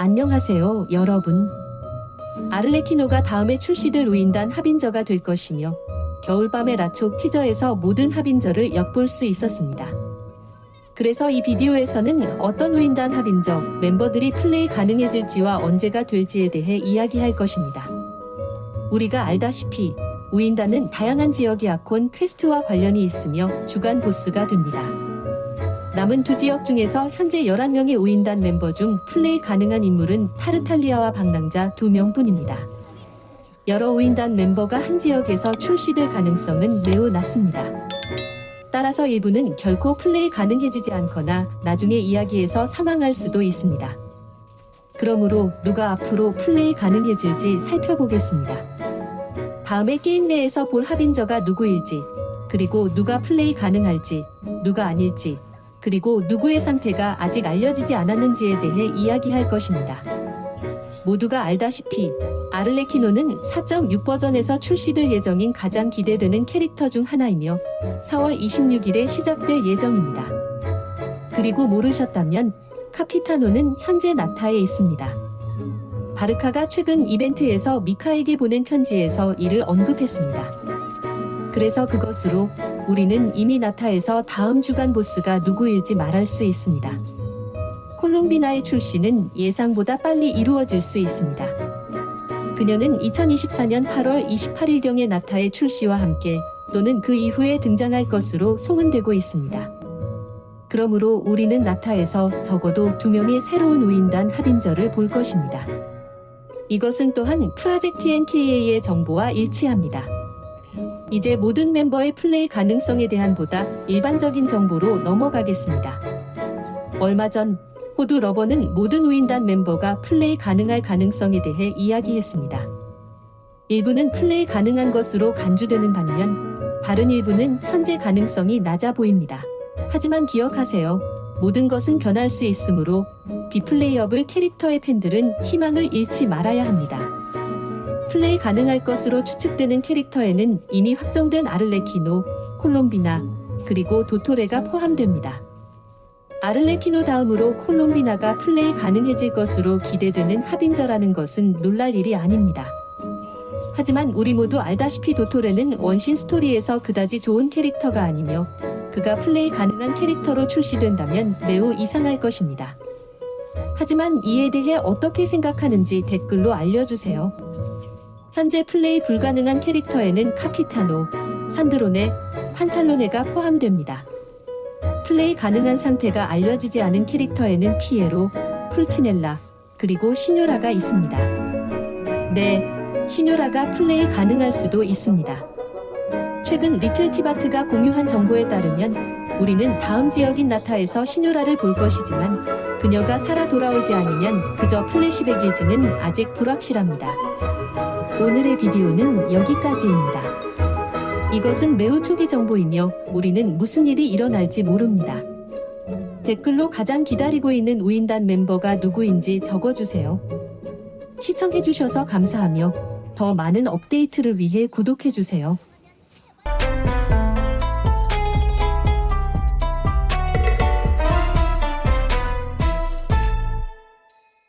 안녕하세요, 여러분. 아르레키노가 다음에 출시될 우인단 합인저가 될 것이며 겨울밤의 라촉 티저에서 모든 합인저를 엿볼 수 있었습니다. 그래서 이 비디오에서는 어떤 우인단 합인저 멤버들이 플레이 가능해질지와 언제가 될지에 대해 이야기할 것입니다. 우리가 알다시피 우인단은 다양한 지역의 아콘 퀘스트와 관련이 있으며 주간 보스가 됩니다. 남은 두 지역 중에서 현재 11명의 우인단 멤버 중 플레이 가능한 인물은 타르탈리아와 방랑자 2명 뿐입니다. 여러 우인단 멤버가 한 지역에서 출시될 가능성은 매우 낮습니다. 따라서 일부는 결코 플레이 가능해지지 않거나 나중에 이야기에서 사망할 수도 있습니다. 그러므로 누가 앞으로 플레이 가능해질지 살펴보겠습니다. 다음에 게임 내에서 볼 합인저가 누구일지, 그리고 누가 플레이 가능할지, 누가 아닐지, 그리고 누구의 상태가 아직 알려지지 않았는지에 대해 이야기할 것입니다. 모두가 알다시피 아르레키노는 4.6 버전에서 출시될 예정인 가장 기대되는 캐릭터 중 하나이며 4월 26일에 시작될 예정입니다. 그리고 모르셨다면 카피타노는 현재 나타에 있습니다. 바르카가 최근 이벤트에서 미카에게 보낸 편지에서 이를 언급했습니다. 그래서 그것으로 우리는 이미 나타에서 다음 주간 보스가 누구일지 말할 수 있습니다. 콜롬비나의 출시는 예상보다 빨리 이루어질 수 있습니다. 그녀는 2024년 8월 28일경의 나타의 출시와 함께 또는 그 이후에 등장할 것으로 소문되고 있습니다. 그러므로 우리는 나타에서 적어도 두 명의 새로운 우인단 합인저를 볼 것입니다. 이것은 또한 프로젝트 NKA의 정보와 일치합니다. 이제 모든 멤버의 플레이 가능성에 대한 보다 일반적인 정보로 넘어가겠습니다. 얼마 전 호두 러버는 모든 우인단 멤버가 플레이 가능할 가능성에 대해 이야기했습니다. 일부는 플레이 가능한 것으로 간주되는 반면 다른 일부는 현재 가능성이 낮아 보입니다. 하지만 기억하세요. 모든 것은 변할 수 있으므로 비플레이어블 캐릭터의 팬들은 희망을 잃지 말아야 합니다. 플레이 가능할 것으로 추측되는 캐릭터에는 이미 확정된 아르레키노, 콜롬비나, 그리고 도토레가 포함됩니다. 아르레키노 다음으로 콜롬비나가 플레이 가능해질 것으로 기대되는 합인저라는 것은 놀랄 일이 아닙니다. 하지만 우리 모두 알다시피 도토레는 원신 스토리에서 그다지 좋은 캐릭터가 아니며 그가 플레이 가능한 캐릭터로 출시된다면 매우 이상할 것입니다. 하지만 이에 대해 어떻게 생각하는지 댓글로 알려주세요. 현재 플레이 불가능한 캐릭터에는 카피타노, 산드로네, 판탈로네가 포함됩니다. 플레이 가능한 상태가 알려지지 않은 캐릭터에는 피에로, 풀치넬라, 그리고 시뇨라가 있습니다. 네, 시뇨라가 플레이 가능할 수도 있습니다. 최근 리틀 티바트가 공유한 정보에 따르면 우리는 다음 지역인 나타에서 시뇨라를 볼 것이지만 그녀가 살아 돌아오지 않으면 그저 플래시백일지는 아직 불확실합니다. 오늘의 비디오는 여기까지입니다. 이것은 매우 초기 정보이며 우리는 무슨 일이 일어날지 모릅니다. 댓글로 가장 기다리고 있는 우인단 멤버가 누구인지 적어주세요. 시청해주셔서 감사하며 더 많은 업데이트를 위해 구독해주세요.